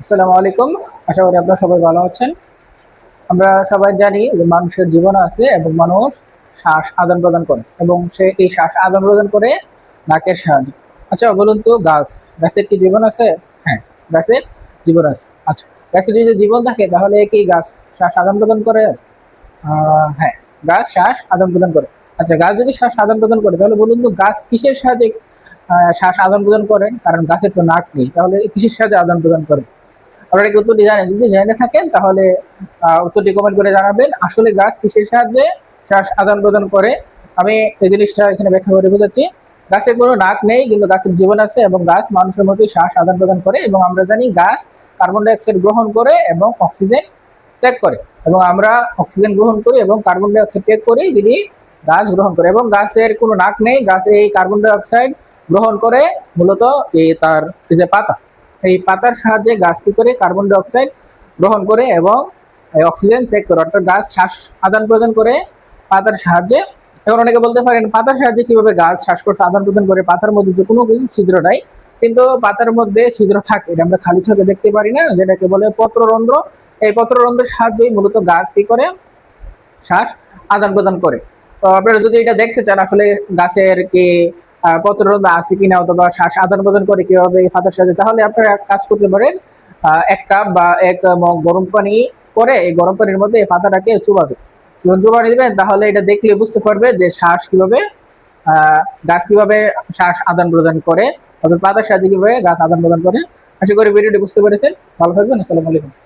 আসসালামু আলাইকুম। আশা করি আপনারা সবাই ভালো আছেন। আমরা সবাই জানি যে মানুষের জীবন আছে এবং মানুষ শ্বাস আদান প্রদান করে এবং সে এই শ্বাস আদান প্রদান করে নাকের সাহায্যে। আচ্ছা বলুন তো, গাছ, গাছের কি জীবন আছে? হ্যাঁ গাছের জীবন আছে। আচ্ছা গাছের যদি জীবন থাকে, তাহলে কি গাছ শ্বাস আদান প্রদান করে? হ্যাঁ গাছ শ্বাস আদান প্রদান করে। আচ্ছা গাছ যদি শ্বাস আদান প্রদান করে, তাহলে বলুন তো, গাছ কিসের সাহায্যে শ্বাস আদান প্রদান করেন কারণ গাছের তো নাক নেই, তাহলে কিসের সাহায্যে আদান প্রদান করে? আপনারা কি উত্তরটি জানেন, যদি জেনে থাকেন, তাহলে উত্তরটি কমেন্ট করে জানাবেন। আসলে গাছ কিসের সাহায্যে শ্বাস আদান প্রদান করে? আমি এই জিনিসটা এখানে ব্যাখ্যা করে বোঝাচ্ছি। গাছের কোনো নাক নেই, কিন্তু গাছের জীবন আছে এবং গাছ মানুষের মতোই শ্বাস আদান প্রদান করে এবং আমরা জানি গাছ কার্বন ডাইঅক্সাইড গ্রহণ করে এবং অক্সিজেন ত্যাগ করে। এবং আমরা অক্সিজেন গ্রহণ করি এবং কার্বন ডাইঅক্সাইড ত্যাগ করি, যিনি গাছ গ্রহণ করে। এবং গাছের কোনো নাক নেই, গাছ এই কার্বন ডাইঅক্সাইড গ্রহণ করে, মূলত এই তার যে পাতা। এই পাতার সাহায্যে গাছ কি করে কার্বন ডাইঅক্সাইড গ্রহণ করে এবং অক্সিজেন ত্যাগ করে, অর্থাৎ গাছ শ্বাস আদান প্রদান করে পাতার সাহায্যে। এখন অনেকে বলতে পারেন, পাতার সাহায্যে কীভাবে গাছ শ্বাসকোষ আদান প্রদান করে? পাতার মধ্যে তো কোনো ছিদ্র নাই, কিন্তু পাতার মধ্যে ছিদ্র থাকে। এটা আমরা খালি চোখে দেখতে পারি না, যেটাকে বলে পত্ররন্ধ্র। এই পত্ররন্ধ্রের সাহায্যেই মূলত গাছ কি করে? শ্বাস আদান প্রদান করে। তো আপনারা যদি এটা দেখতে চান, আসলে গাছের কি আহ, আছে কিনা অথবা আদান প্রদান করে কীভাবে পাতার সাথে তাহলে আপনারা কাজ করতে পারেন এক কাপ বা এক মগ গরম পানি করে এই গরম পানির মধ্যে এই পাতাটাকে চুবাবে। যখন চুবানি দিবেন তাহলে এটা দেখলে বুঝতে পারবে যে শ্বাস কীভাবে গাছ কীভাবে শ্বাস আদান প্রদান করে তবে পাতার সাহায্যে কীভাবে গাছ আদান প্রদান করে। আশা করি ভিডিওটি বুঝতে পেরেছেন। ভালো থাকবেন আসসালামু আলাইকুম।